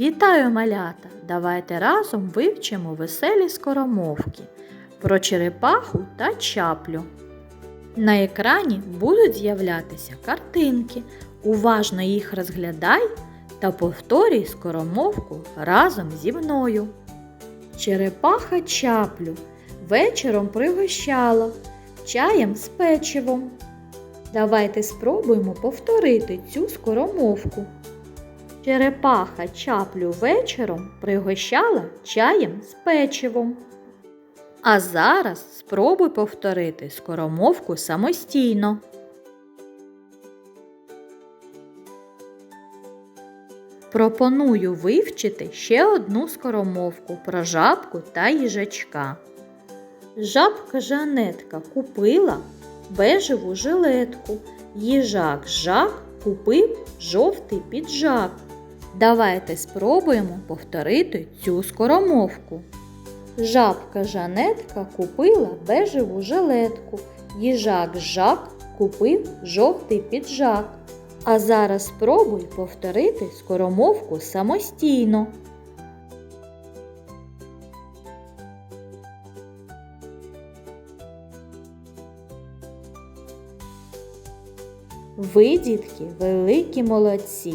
Вітаю, малята! Давайте разом вивчимо веселі скоромовки про черепаху та чаплю. На екрані будуть з'являтися картинки. Уважно їх розглядай та повторюй скоромовку разом зі мною. Черепаха чаплю вечором пригощала чаєм з печивом. Давайте спробуємо повторити цю скоромовку. Черепаха чаплю вечором пригощала чаєм з печивом. А зараз спробуй повторити скоромовку самостійно. Пропоную вивчити ще одну скоромовку про жабку та їжачка. Жабка Жанетка купила бежеву жилетку. Їжак Жак купив жовтий піджак. Давайте спробуємо повторити цю скоромовку. Жабка Жанетка купила бежеву жилетку. Їжак Жак купив жовтий піджак. А зараз спробуй повторити скоромовку самостійно. Ви, дітки, великі молодці.